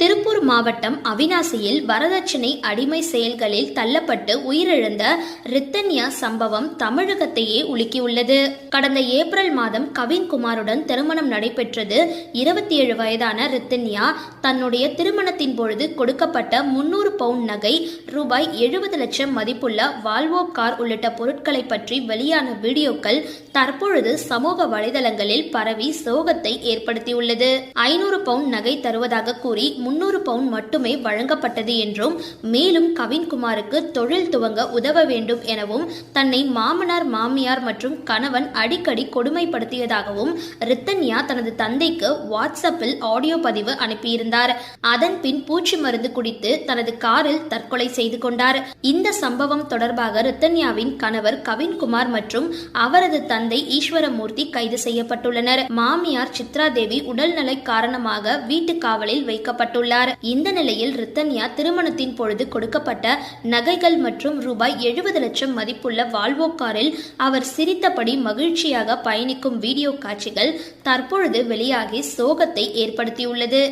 திருப்பூர் மாவட்டம் அவினாசியில் வரதட்சணை அடிமை செயல்களில் தள்ளப்பட்டு உயிரிழந்த ரித்தன்யா சம்பவம் தமிழகத்தையே உலுக்கியுள்ளது. கடந்த ஏப்ரல் மாதம் கவின்குமாருடன் திருமணம் நடைபெற்றது. இருபத்தி ஏழு வயதான ரித்தன்யா தன்னுடைய திருமணத்தின் பொழுது கொடுக்கப்பட்ட முன்னூறு பவுண்ட் நகை ரூபாய் எழுபது லட்சம் மதிப்புள்ள வால்வோ கார் உள்ளிட்ட பொருட்களை பற்றி வெளியான வீடியோக்கள் தற்பொழுது சமூக வலைதளங்களில் பரவி சோகத்தை ஏற்படுத்தியுள்ளது. ஐநூறு பவுண்ட் நகை தருவதாக கூறி முன்னூறு பவுன் மட்டுமே வழங்கப்பட்டது என்றும் மேலும் கவின்குமாருக்கு தொழில் துவங்க உதவ வேண்டும் எனவும் தன்னை மாமனார் மாமியார் மற்றும் கணவன் அடிக்கடி கொடுமைப்படுத்தியதாகவும் ரித்தன்யா தனது தந்தைக்கு வாட்ஸ்அப்பில் ஆடியோ பதிவு அனுப்பியிருந்தார். அதன் பின் பூச்சி மருந்து குடித்து தனது காரில் தற்கொலை செய்து கொண்டார். இந்த சம்பவம் தொடர்பாக ரித்தன்யாவின் கணவர் கவின்குமார் மற்றும் அவரது தந்தை ஈஸ்வரமூர்த்தி கைது செய்யப்பட்டுள்ளனர். மாமியார் சித்ரா தேவி உடல்நலை காரணமாக வீட்டு காவலில் வைக்கப்பட்டுள்ளார் இந்த நிலையில் ரித்தன்யா திருமணத்தின் பொழுது கொடுக்கப்பட்ட நகைகள் மற்றும் ரூபாய் எழுபது லட்சம் மதிப்புள்ள வால்வோ காரில் அவர் சிரித்தபடி மகிழ்ச்சியாக பயணிக்கும் வீடியோ காட்சிகள் தற்பொழுது வெளியாகி சோகத்தை ஏற்படுத்தியுள்ளது.